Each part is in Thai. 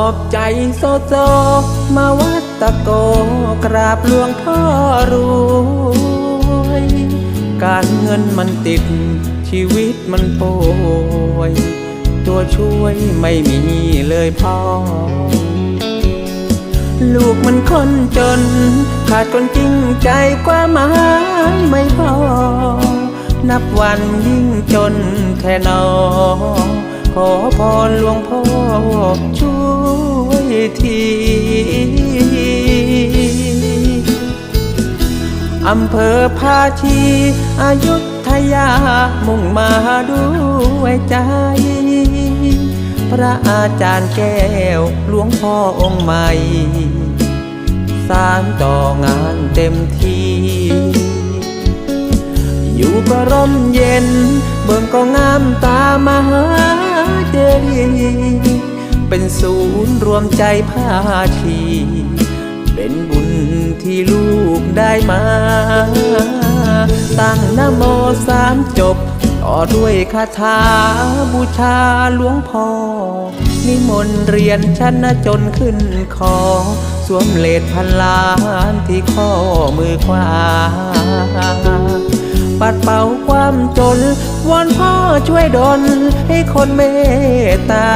อบใจโซโซมาวัดตะโกกราบหลวงพ่อรวยการเงินมันติด ชีวิตมันป่วย ตัวช่วยไม่มีเลยพ่อ ลูกมันคนจน ขาดคนจริงใจกว่าหมายไม่พอ นับวันยิ่งจนแท่นอ ขอพรหลวงพ่อช่วยทีอำเภอภาชีอายุทยามุ่งมาด้วยใจ พระอาจารย์แก้วหลวงพ่อองค์ใหม่ สารต่องานเต็มที่ อยู่ก็ร่มเย็น เบิ่งก็งามตามหา เจดี เป็นศูนย์รวมใจภาชี เป็นบุญที่ลูกได้มา ตั้งนโมสามจบ ต่อด้วยคาถาบูชาหลวงพ่อ นิมนต์เรียนชั้นจนขึ้นคอ สวมเลดพันล้านที่ข้อมือขวา ปัดเป่าความจน วอนพ่อช่วยดลให้คนเมตตา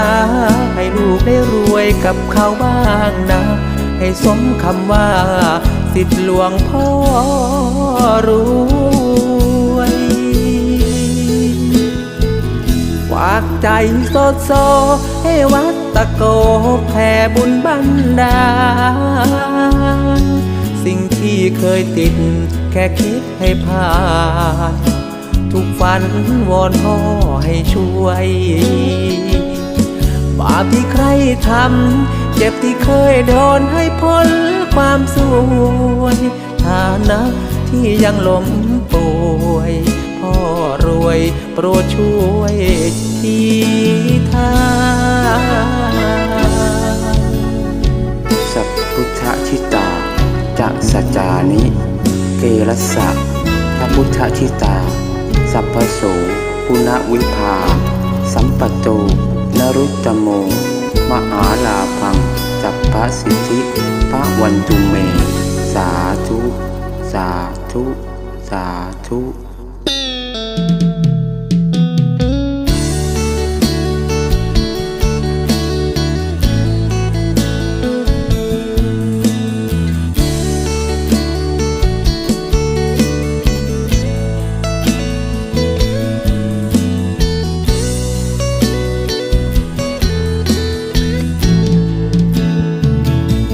ให้ลูกได้รวยกับเขาบ้างนะ ให้สมคำว่า สิทธิหลวงพ่อรวยฝากใจโซโซให้วัดตะโกแผ่บุญบันดาล สิ่งที่เคยติด แค่คิดให้ผ่าน ทุกฝันวอนพ่อให้ช่วย บาปที่ใครทำ เจ็บที่เคยโดนให้พ้นความสวยฐานะที่ยังล้มป่วย พ่อรวยโปรดช่วยทีทาง จะสัจจานิ เกรสะพระพุทธชิตา สัพพโสปุณวิภา สัมปโตนรุตตโม มหาลาพังสัพพสิทธิพระวันตุเม สาธุ สาธุ สาธุ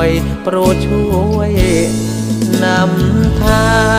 วยโปรดช่วยนำทาง